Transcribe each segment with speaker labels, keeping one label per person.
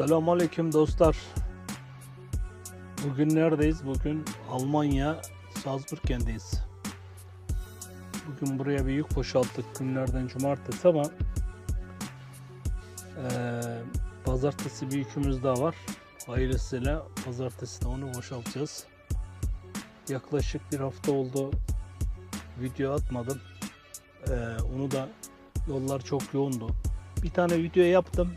Speaker 1: Selamünaleyküm dostlar. Bugün neredeyiz? Bugün Almanya Salzburgen'deyiz. Bugün buraya bir yük boşalttık günlerden cumartesi ama eee pazartesi bir yükümüz daha var. Hayırlısıyla pazartesi de onu boşaltacağız. Yaklaşık bir hafta oldu video atmadım. Eee, onu da yollar çok yoğundu. Bir tane video yaptım.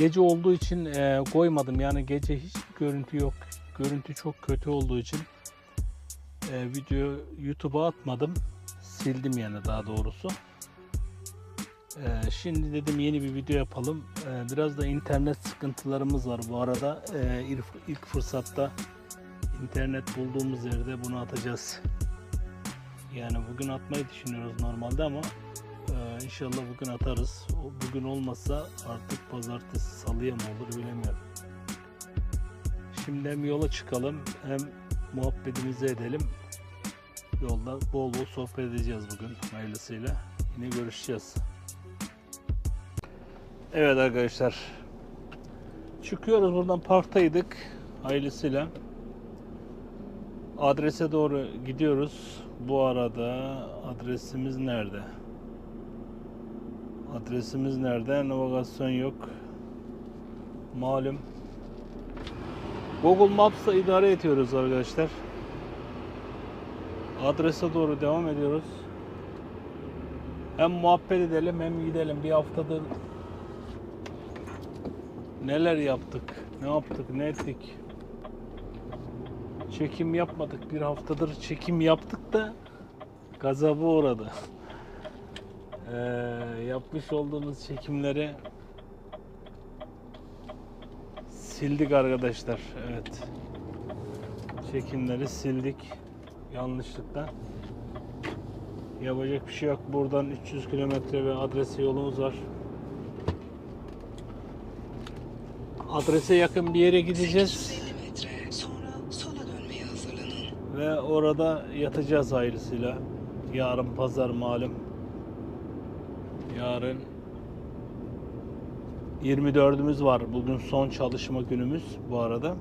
Speaker 1: Gece olduğu için e, koymadım. Yani gece hiç görüntü yok. Görüntü çok kötü olduğu için e, video YouTube'a atmadım. Sildim yani daha doğrusu. E, şimdi dedim yeni bir video yapalım. E, biraz da internet sıkıntılarımız var bu arada. E, ilk, ilk fırsatta internet bulduğumuz yerde bunu atacağız. Yani bugün atmayı düşünüyoruz normalde ama inşallah bugün atarız. O bugün olmazsa artık pazartesi salıya mı olur bilemiyorum. Şimdi hem yola çıkalım hem muhabbetimizi edelim. Yolda bol bol sohbet edeceğiz bugün hayırlısıyla. Yine görüşeceğiz. Evet arkadaşlar. Çıkıyoruz buradan parktaydık. Hayırlısıyla. Adrese doğru gidiyoruz. Bu arada adresimiz nerede? Adresimiz nerede? Navigasyon yok. Malum. Google Maps'la idare ediyoruz arkadaşlar. Adrese doğru devam ediyoruz. Hem muhabbet edelim hem gidelim. Bir haftadır neler yaptık, ne yaptık, ne ettik. Çekim yapmadık. Bir haftadır çekim yaptık da gazaba uğradı. Ee, yapmış olduğumuz çekimleri sildik arkadaşlar. Evet. Çekimleri sildik. Yanlışlıkla. Yapacak bir şey yok. Buradan 300 kilometre ve adrese yolumuz var. Adrese yakın bir yere gideceğiz
Speaker 2: 850 metre sonra sola dönmeye hazırlanın.
Speaker 1: ve orada yatacağız ayrısıyla. Yarın pazar malum. Yarın 24'ümüz var. Bugün son çalışma günümüz bu arada.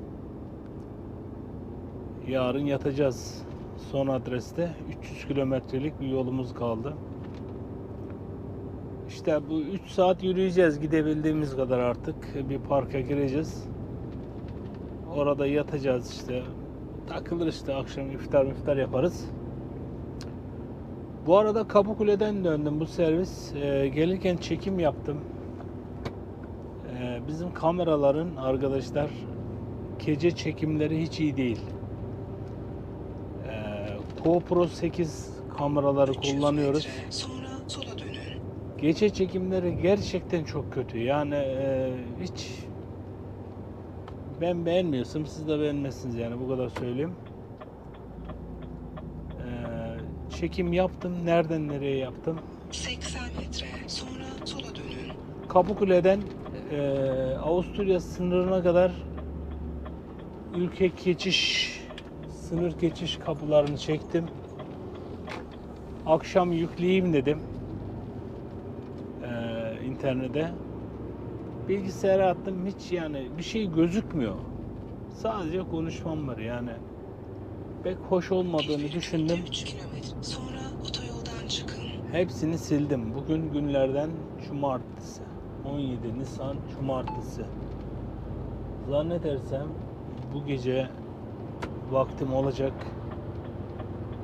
Speaker 1: Yarın yatacağız. Son adreste 300 kilometrelik bir yolumuz kaldı. İşte bu 3 saat yürüyeceğiz gidebildiğimiz kadar artık. Bir parka gireceğiz. Orada yatacağız işte. Takılır işte akşam iftar iftar yaparız. Bu arada Kapıkule'den döndüm bu servis. Ee, gelirken çekim yaptım. Ee, bizim kameraların arkadaşlar gece çekimleri hiç iyi değil. Ee, GoPro 8 kameraları
Speaker 2: 300
Speaker 1: kullanıyoruz. Gece çekimleri gerçekten çok kötü. Yani e, hiç ben beğenmiyorsam siz de beğenmezsiniz yani bu kadar söyleyeyim. Ee, çekim yaptım. Nereden nereye yaptım?
Speaker 2: 80 metre sonra sola dönün.
Speaker 1: Kapıkule'den e, Avusturya sınırına kadar ülke geçiş sınır geçiş kapılarını çektim. Akşam yükleyeyim dedim. E, internete. Bilgisayara attım hiç yani bir şey gözükmüyor. Sadece konuşmam var yani. Pek hoş olmadığını düşündüm.
Speaker 2: 3 kilometre sonra otoyoldan çıkın.
Speaker 1: Hepsini sildim. Bugün günlerden cumartesi. 17 Nisan cumartesi. Zannedersem bu gece vaktim olacak.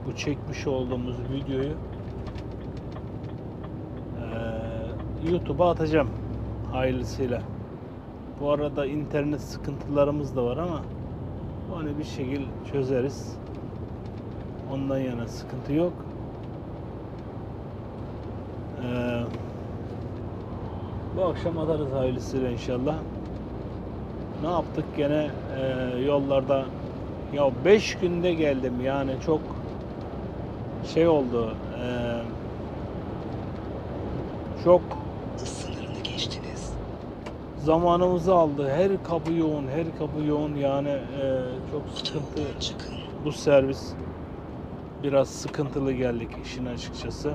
Speaker 1: Bu çekmiş olduğumuz videoyu eee, YouTube'a atacağım hayırlısıyla. Bu arada internet sıkıntılarımız da var ama onu bir şekil çözeriz. Ondan yana sıkıntı yok. Ee, bu akşam atarız hayırlısıyla inşallah. Ne yaptık gene e, yollarda ya 5 günde geldim yani çok şey oldu e, çok. Zamanımızı aldı. Her kapı yoğun, her kapı yoğun yani e, çok sıkıntı bu servis biraz sıkıntılı geldik işin açıkçası.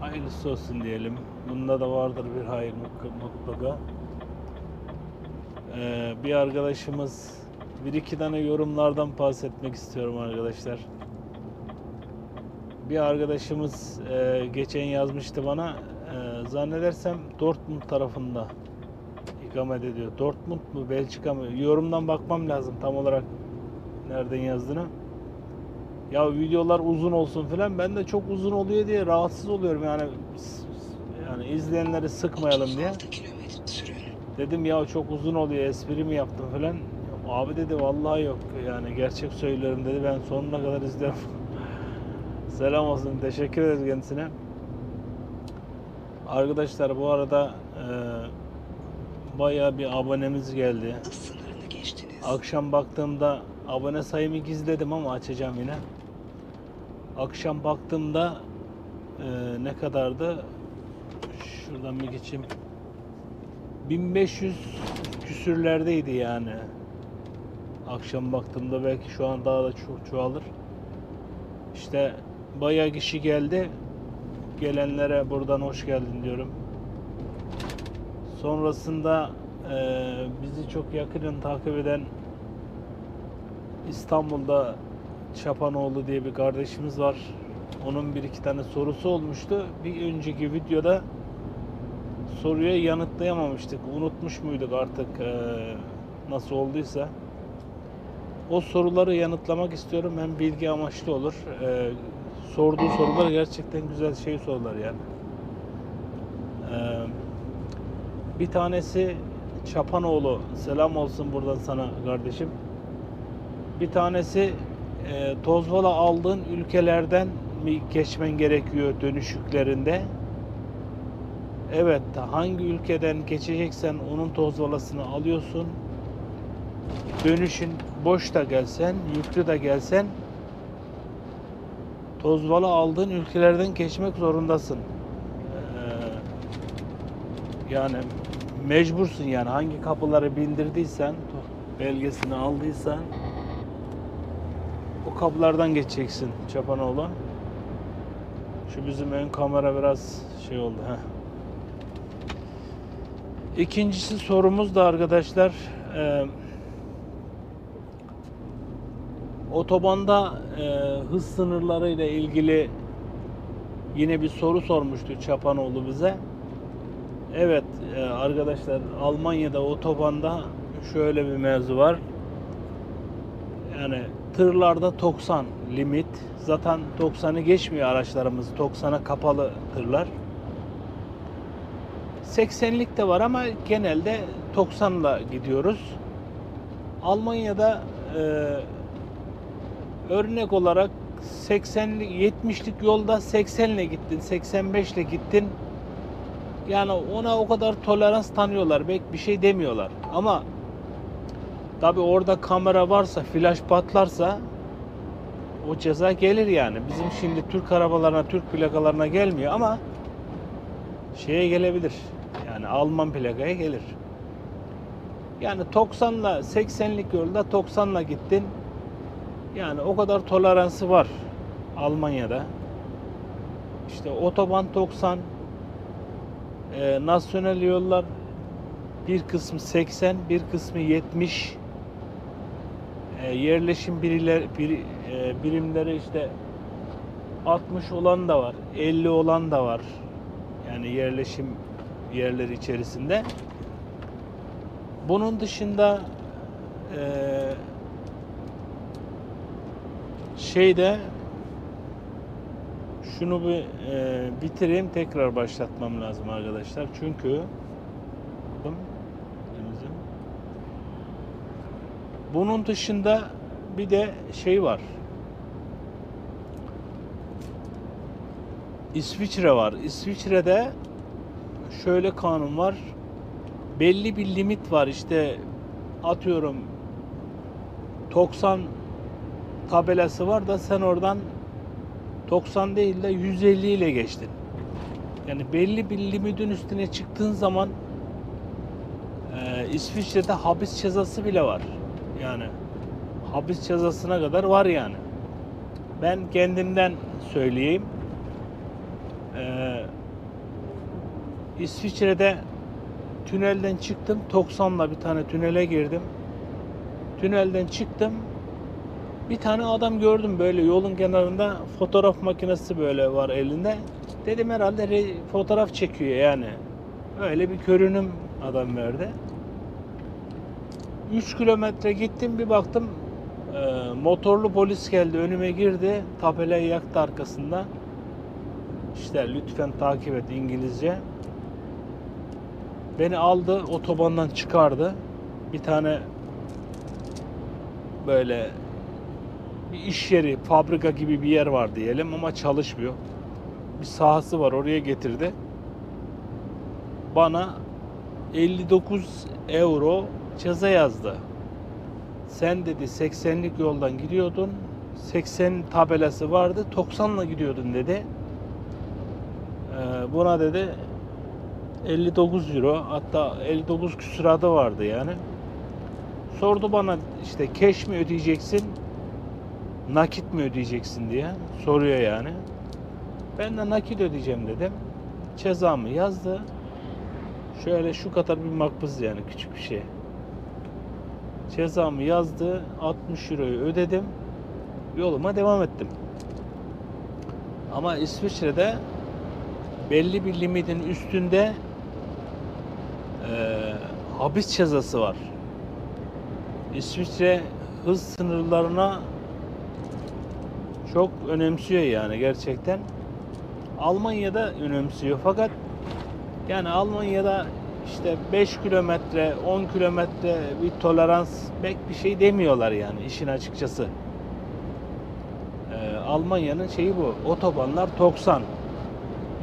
Speaker 1: Hayırlısı olsun diyelim. Bunda da vardır bir hayır mut- mutlaka. Ee, bir arkadaşımız bir iki tane yorumlardan bahsetmek istiyorum arkadaşlar. Bir arkadaşımız e, geçen yazmıştı bana zannedersem Dortmund tarafında ikamet ediyor. Dortmund mu Belçika mı? Yorumdan bakmam lazım tam olarak nereden yazdığını. Ya videolar uzun olsun filan ben de çok uzun oluyor diye rahatsız oluyorum yani yani izleyenleri sıkmayalım diye.
Speaker 2: 36 kilometre sürün.
Speaker 1: Dedim ya çok uzun oluyor espri mi yaptım falan. Abi dedi vallahi yok yani gerçek söylüyorum dedi ben sonuna kadar izlerim. Selam olsun teşekkür ederiz kendisine. Arkadaşlar bu arada e, bayağı bir abonemiz geldi. Akşam baktığımda abone sayımı gizledim ama açacağım yine. Akşam baktığımda e, ne kadardı? Şuradan bir geçeyim. 1500 küsürlerdeydi yani. Akşam baktığımda belki şu an daha da çok çoğalır. İşte bayağı kişi geldi. Gelenlere buradan hoş geldin diyorum. Sonrasında e, bizi çok yakından takip eden İstanbul'da Çapanoğlu diye bir kardeşimiz var. Onun bir iki tane sorusu olmuştu. Bir önceki videoda soruya yanıtlayamamıştık. Unutmuş muyduk artık eee, nasıl olduysa. O soruları yanıtlamak istiyorum. Hem bilgi amaçlı olur. Eee, sorduğu sorular gerçekten güzel şey sorular yani. Eee, bir tanesi Çapanoğlu. Selam olsun buradan sana kardeşim. Bir tanesi e, tozvala aldığın ülkelerden mi geçmen gerekiyor dönüşüklerinde? Evet, hangi ülkeden geçeceksen onun tozvalasını alıyorsun. Dönüşün boş da gelsen, yüklü de gelsen tozvala aldığın ülkelerden geçmek zorundasın. Ee, yani mecbursun yani hangi kapıları bindirdiysen, belgesini aldıysan o kapılardan geçeceksin Çapanoğlu. Şu bizim ön kamera biraz şey oldu. Heh. İkincisi sorumuz da arkadaşlar e, otobanda e, hız sınırları ile ilgili yine bir soru sormuştu Çapanoğlu bize. Evet e, arkadaşlar Almanya'da otobanda şöyle bir mevzu var. Yani tırlarda 90 limit. Zaten 90'ı geçmiyor araçlarımız. 90'a kapalı tırlar. 80'lik de var ama genelde 90'la gidiyoruz. Almanya'da e, örnek olarak 80'lik 70'lik yolda 80 ile gittin, 85 ile gittin. Yani ona o kadar tolerans tanıyorlar. Belki bir şey demiyorlar. Ama Tabi orada kamera varsa, flash patlarsa o ceza gelir yani. Bizim şimdi Türk arabalarına, Türk plakalarına gelmiyor ama şeye gelebilir. Yani Alman plakaya gelir. Yani 90'la 80'lik yolda 90'la gittin. Yani o kadar toleransı var Almanya'da. İşte otoban 90, e, nasyonel yollar bir kısmı 80, bir kısmı 70. E, yerleşim biriler, bir, e, birimleri işte 60 olan da var, 50 olan da var. Yani yerleşim yerleri içerisinde. Bunun dışında e, şeyde şunu bir e, bitireyim tekrar başlatmam lazım arkadaşlar. Çünkü bunun dışında bir de şey var. İsviçre var. İsviçre'de şöyle kanun var. Belli bir limit var. İşte atıyorum 90 tabelası var da sen oradan 90 değil de 150 ile geçtin. Yani belli bir limitin üstüne çıktığın zaman e, İsviçre'de hapis cezası bile var. Yani hapis cezasına kadar var yani. Ben kendimden söyleyeyim. Ee, İsviçre'de tünelden çıktım. Toksan'la bir tane tünele girdim. Tünelden çıktım. Bir tane adam gördüm böyle yolun kenarında fotoğraf makinesi böyle var elinde. Dedim herhalde re- fotoğraf çekiyor yani. Öyle bir görünüm adam verdi. 3 kilometre gittim bir baktım e, motorlu polis geldi önüme girdi tabelayı yaktı arkasında işte lütfen takip et İngilizce beni aldı otobandan çıkardı bir tane böyle bir iş yeri fabrika gibi bir yer var diyelim ama çalışmıyor bir sahası var oraya getirdi bana 59 euro ceza yazdı. Sen dedi 80'lik yoldan gidiyordun. 80 tabelası vardı. 90'la gidiyordun dedi. Ee, buna dedi 59 euro hatta 59 küsuradı vardı yani. Sordu bana işte cash mi ödeyeceksin nakit mi ödeyeceksin diye soruyor yani. Ben de nakit ödeyeceğim dedim. Cezamı yazdı. Şöyle şu kadar bir makbuz yani küçük bir şey. Cezamı yazdı. 60 euroyu ödedim. Yoluma devam ettim. Ama İsviçre'de belli bir limitin üstünde eee, hapis cezası var. İsviçre hız sınırlarına çok önemsiyor yani gerçekten. Almanya'da önemsiyor fakat yani Almanya'da işte 5 kilometre, 10 kilometre bir tolerans pek bir şey demiyorlar yani işin açıkçası. Ee, Almanya'nın şeyi bu. Otobanlar 90.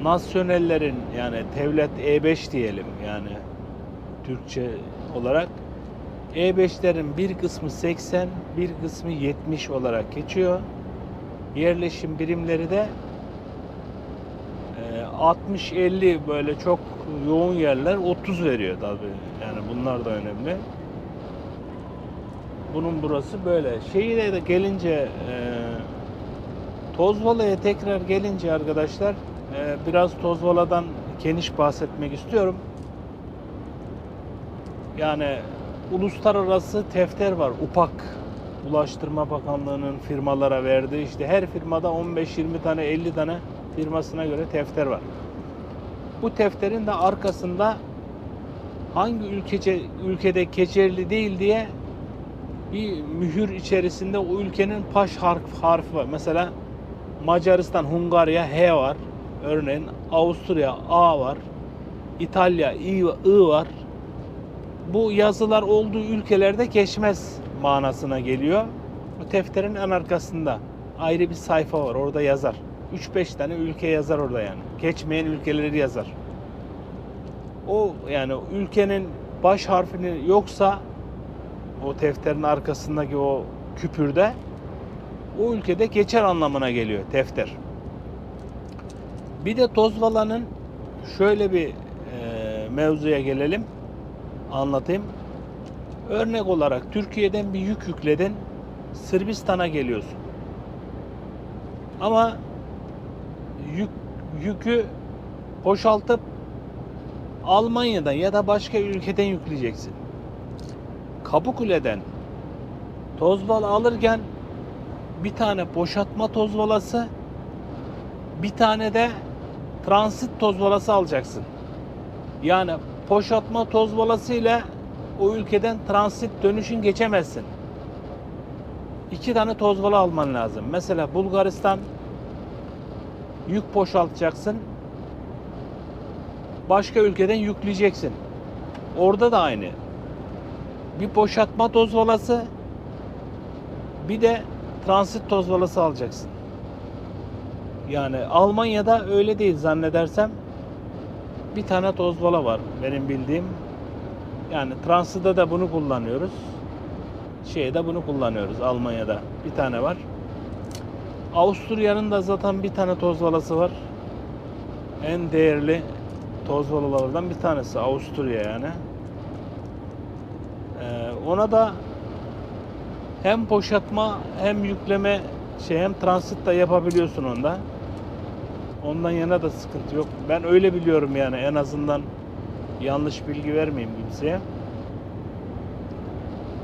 Speaker 1: Nasyonellerin yani devlet E5 diyelim yani Türkçe olarak E5'lerin bir kısmı 80, bir kısmı 70 olarak geçiyor. Yerleşim birimleri de e, 60-50 böyle çok yoğun yerler 30 veriyor tabii. Yani bunlar da önemli. Bunun burası böyle. Şeyi de gelince e, Tozvala'ya tekrar gelince arkadaşlar e, biraz Tozvala'dan geniş bahsetmek istiyorum. Yani uluslararası tefter var. UPAK Ulaştırma Bakanlığı'nın firmalara verdiği işte her firmada 15-20 tane 50 tane firmasına göre tefter var. Bu tefterin de arkasında hangi ülkece, ülkede geçerli değil diye bir mühür içerisinde o ülkenin paş harf, harfi var. Mesela Macaristan, Hungarya H var. Örneğin Avusturya A var. İtalya İ, I var. Bu yazılar olduğu ülkelerde geçmez manasına geliyor. Bu tefterin en arkasında ayrı bir sayfa var. Orada yazar. 3-5 tane ülke yazar orada yani. Geçmeyen ülkeleri yazar. O yani ülkenin baş harfini yoksa o tefterin arkasındaki o küpürde o ülkede geçer anlamına geliyor tefter. Bir de Tozvala'nın şöyle bir e, mevzuya gelelim. Anlatayım. Örnek olarak Türkiye'den bir yük yükledin. Sırbistan'a geliyorsun. Ama yük, yükü boşaltıp Almanya'dan ya da başka ülkeden yükleyeceksin. Kapıkule'den tozbal alırken bir tane boşaltma tozbalası bir tane de transit tozbalası alacaksın. Yani boşaltma tozbalası ile o ülkeden transit dönüşün geçemezsin. İki tane tozbala alman lazım. Mesela Bulgaristan yük boşaltacaksın. Başka ülkeden yükleyeceksin. Orada da aynı. Bir boşaltma tozbalası bir de transit tozbalası alacaksın. Yani Almanya'da öyle değil zannedersem. Bir tane tozbala var benim bildiğim. Yani Transit'te de bunu kullanıyoruz. Şeyde bunu kullanıyoruz Almanya'da. Bir tane var. Avusturya'nın da zaten bir tane toz valası var. En değerli toz valalardan bir tanesi Avusturya yani. Ee, ona da hem poşatma hem yükleme şey hem transit de yapabiliyorsun onda. Ondan yana da sıkıntı yok. Ben öyle biliyorum yani en azından yanlış bilgi vermeyeyim kimseye.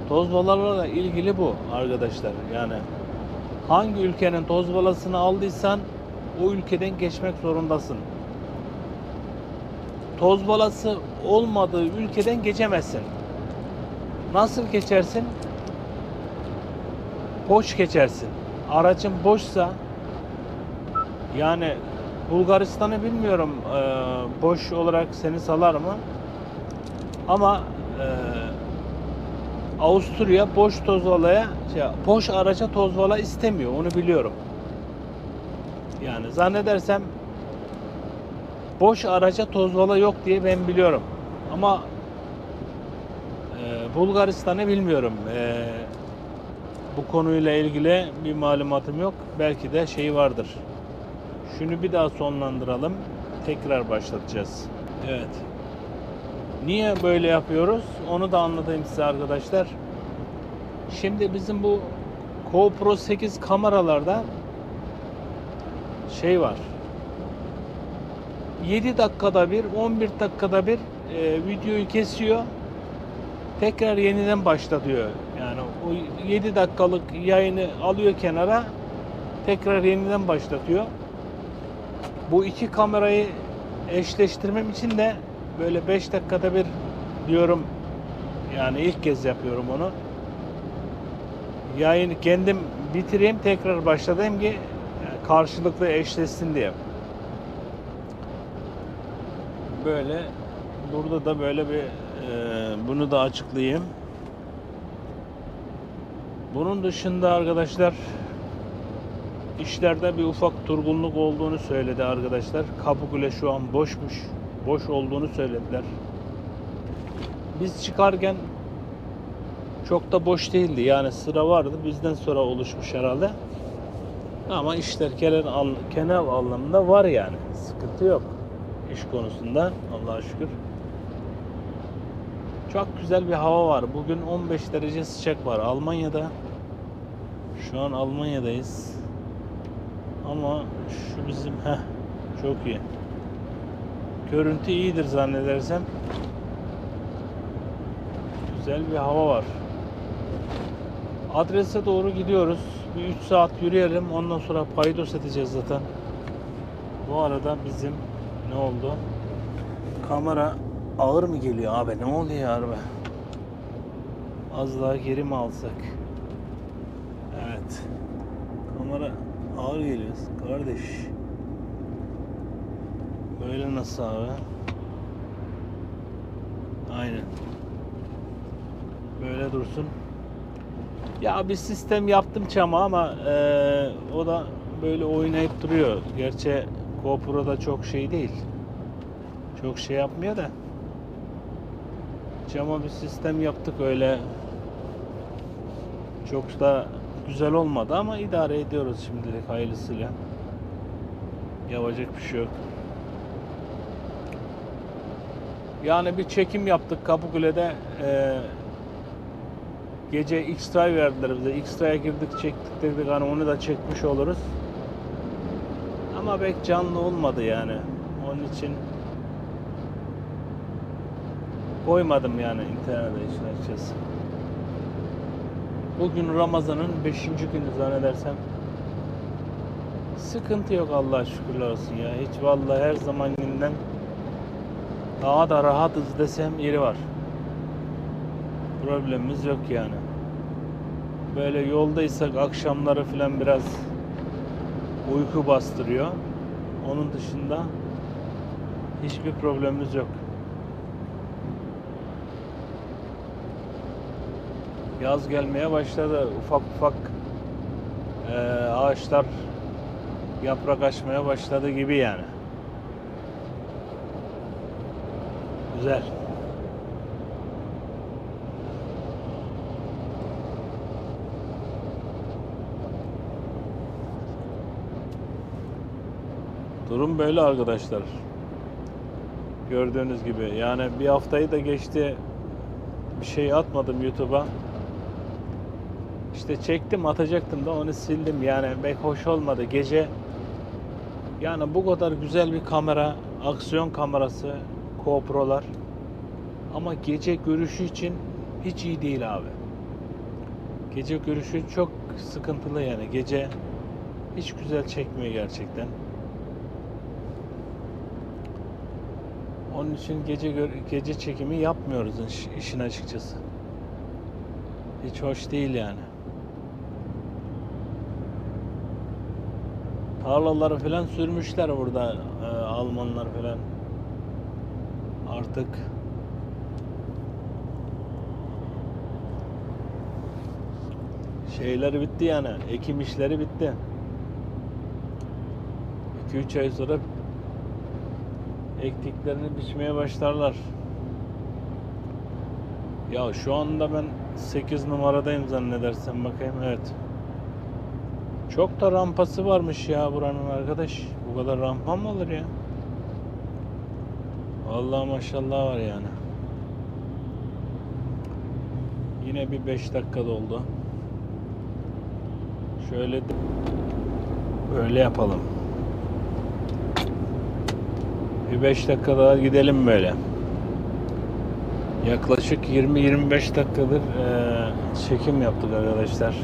Speaker 1: Toz balalarla ilgili bu arkadaşlar. Yani hangi ülkenin toz balasını aldıysan o ülkeden geçmek zorundasın. Toz balası olmadığı ülkeden geçemezsin. Nasıl geçersin? Boş geçersin. Aracın boşsa yani Bulgaristan'ı bilmiyorum eee, boş olarak seni salar mı? Ama eee, Avusturya boş tozvalaya, şey, boş araca tozvala istemiyor. Onu biliyorum. Yani zannedersem boş araca tozvala yok diye ben biliyorum. Ama eee, Bulgaristan'ı bilmiyorum. Eee, bu konuyla ilgili bir malumatım yok. Belki de şey vardır. Şunu bir daha sonlandıralım. Tekrar başlatacağız. Evet. Niye böyle yapıyoruz? Onu da anlatayım size arkadaşlar. Şimdi bizim bu GoPro 8 kameralarda şey var. 7 dakikada bir, 11 dakikada bir e, videoyu kesiyor. Tekrar yeniden başlatıyor. Yani o 7 dakikalık yayını alıyor kenara. Tekrar yeniden başlatıyor. Bu iki kamerayı eşleştirmem için de böyle 5 dakikada bir diyorum yani ilk kez yapıyorum onu. Yayını kendim bitireyim tekrar başlatayım ki karşılıklı eşleşsin diye. Böyle burada da böyle bir e, bunu da açıklayayım. Bunun dışında arkadaşlar işlerde bir ufak durgunluk olduğunu söyledi arkadaşlar. Kapıkule şu an boşmuş. Boş olduğunu söylediler. Biz çıkarken çok da boş değildi. Yani sıra vardı. Bizden sonra oluşmuş herhalde. Ama işler genel, genel anlamda var yani. Sıkıntı yok. iş konusunda. Allah'a şükür. Çok güzel bir hava var. Bugün 15 derece sıcak var. Almanya'da. Şu an Almanya'dayız. Ama şu bizim heh çok iyi. Görüntü iyidir zannedersem. Güzel bir hava var. Adrese doğru gidiyoruz. Bir 3 saat yürüyelim. Ondan sonra paydos edeceğiz zaten. Bu arada bizim ne oldu? Kamera ağır mı geliyor abi? Ne oluyor abi? Az daha geri mi alsak? Evet. Kamera ağır geliyor kardeş. Böyle nasıl abi? Aynen. Böyle dursun. Ya bir sistem yaptım çama ama eee, o da böyle oynayıp duruyor. Gerçi GoPro'da çok şey değil. Çok şey yapmıyor da. Cama bir sistem yaptık öyle. Çok da güzel olmadı ama idare ediyoruz şimdilik hayırlısıyla. Yapacak bir şey yok. Yani bir çekim yaptık Kapıkule'de. Ee, gece X-Ray verdiler bize. X-Ray'a girdik çektik dedik hani onu da çekmiş oluruz. Ama pek canlı olmadı yani. Onun için koymadım yani internete işin açıkçası. Bugün Ramazan'ın 5. günü zannedersem. Sıkıntı yok Allah'a şükürler olsun ya. Hiç vallahi her zamankinden daha da rahatız desem yeri var. Problemimiz yok yani. Böyle yoldaysak akşamları falan biraz uyku bastırıyor. Onun dışında hiçbir problemimiz yok. Yaz gelmeye başladı. Ufak ufak eee, ağaçlar yaprak açmaya başladı gibi yani. Güzel. Durum böyle arkadaşlar. Gördüğünüz gibi yani bir haftayı da geçti bir şey atmadım YouTube'a. İşte çektim atacaktım da onu sildim yani pek hoş olmadı. Gece Yani bu kadar güzel bir kamera, aksiyon kamerası, GoPro'lar ama gece görüşü için hiç iyi değil abi. Gece görüşü çok sıkıntılı yani. Gece hiç güzel çekmiyor gerçekten. Onun için gece gece çekimi yapmıyoruz iş- işin açıkçası. Hiç hoş değil yani. Tarlaları falan sürmüşler burada e, Almanlar falan. Artık şeyler bitti yani. Ekim işleri bitti. 2-3 ay sonra ektiklerini biçmeye başlarlar. Ya şu anda ben 8 numaradayım zannedersem bakayım evet. Çok da rampası varmış ya buranın arkadaş. Bu kadar rampa mı olur ya? Vallahi maşallah var yani. Yine bir 5 dakika doldu. Şöyle böyle yapalım. Bir 5 dakika daha gidelim böyle. Yaklaşık 20-25 dakikadır eee, çekim yaptık arkadaşlar.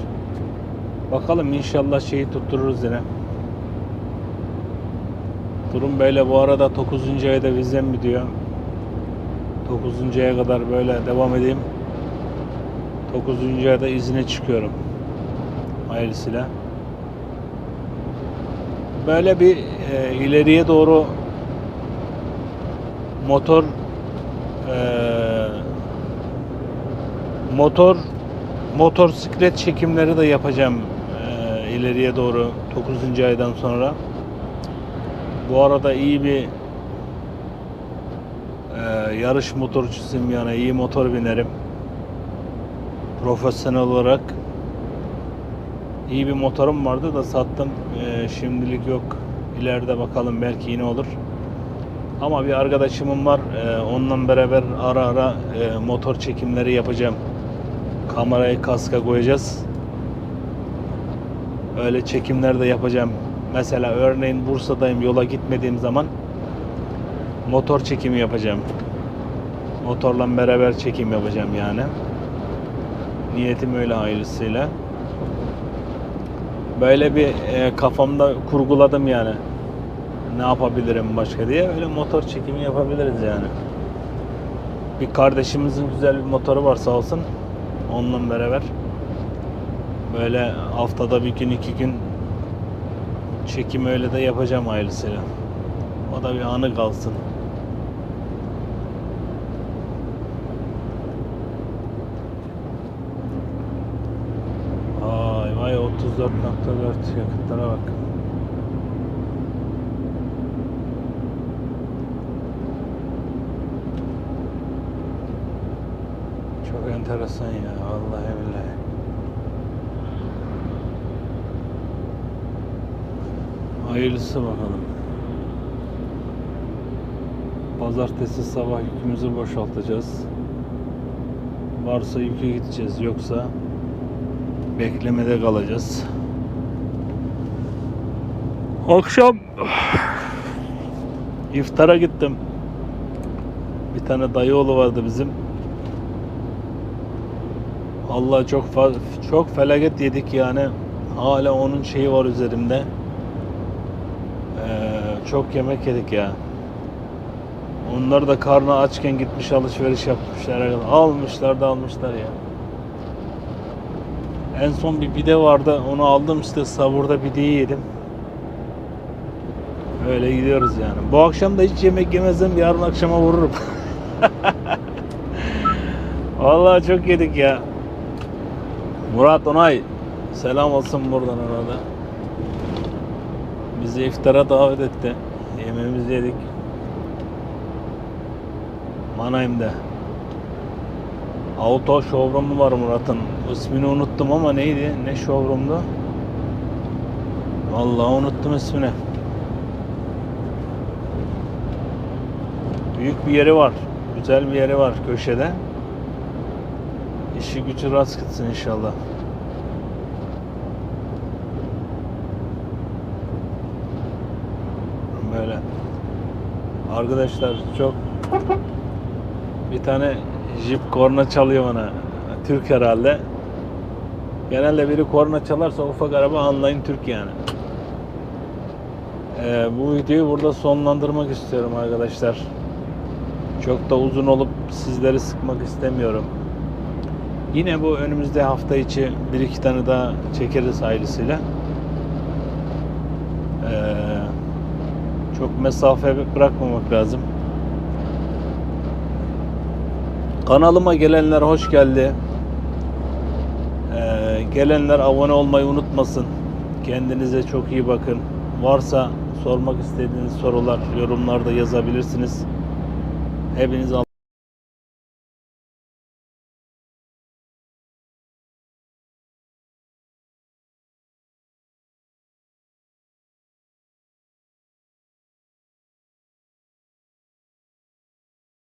Speaker 1: Bakalım inşallah şeyi tuttururuz yine. Durum böyle bu arada 9. ayda vizem bitiyor. 9. aya kadar böyle devam edeyim. 9. ayda izine çıkıyorum. Hayırlısıyla. Böyle bir e, ileriye doğru motor e, motor motosiklet çekimleri de yapacağım ileriye doğru 9. aydan sonra. Bu arada iyi bir e, yarış motorcusuyum yani iyi motor binerim. Profesyonel olarak iyi bir motorum vardı da sattım. E, şimdilik yok. İleride bakalım belki yine olur. Ama bir arkadaşımın var. E, onunla beraber ara ara e, motor çekimleri yapacağım. Kamerayı kaska koyacağız. Öyle çekimler de yapacağım. Mesela örneğin Bursa'dayım yola gitmediğim zaman motor çekimi yapacağım. Motorla beraber çekim yapacağım yani. Niyetim öyle hayırlısıyla. Böyle bir e, kafamda kurguladım yani. Ne yapabilirim başka diye. Öyle motor çekimi yapabiliriz yani. Bir kardeşimizin güzel bir motoru var sağ olsun. Onunla beraber böyle haftada bir gün iki gün çekim öyle de yapacağım ailesiyle. O da bir anı kalsın. Vay vay 34.4 yakıtlara bak. Çok enteresan ya vallahi billahi. Hayırlısı bakalım. Pazartesi sabah yükümüzü boşaltacağız. Varsa yüke gideceğiz yoksa beklemede kalacağız. Akşam iftara gittim. Bir tane dayıoğlu vardı bizim. Allah çok çok felaket yedik yani. Hala onun şeyi var üzerimde. Çok yemek yedik ya. Onlar da karnı açken gitmiş alışveriş yapmışlar. Almışlar da almışlar ya. En son bir pide vardı. Onu aldım işte savurda pideyi yedim. Öyle gidiyoruz yani. Bu akşam da hiç yemek yemezsem yarın akşama vururum. Vallahi çok yedik ya. Murat Onay selam olsun buradan arada. Bizi iftara davet etti. Yemeğimizi yedik. Manayim'de. Auto showroom'u var Murat'ın. İsmini unuttum ama neydi? Ne showroom'du? Vallahi unuttum ismini. Büyük bir yeri var. Güzel bir yeri var köşede. İşi gücü rast gitsin inşallah. böyle. Arkadaşlar çok bir tane jip korna çalıyor bana. Türk herhalde. Genelde biri korna çalarsa ufak araba anlayın Türk yani. Ee, bu videoyu burada sonlandırmak istiyorum arkadaşlar. Çok da uzun olup sizleri sıkmak istemiyorum. Yine bu önümüzde hafta içi bir iki tane daha çekeriz ailesiyle. Ee, çok mesafe bırakmamak lazım. Kanalıma gelenler hoş geldi. Ee, gelenler abone olmayı unutmasın. Kendinize çok iyi bakın. Varsa sormak istediğiniz sorular yorumlarda yazabilirsiniz. Hepiniz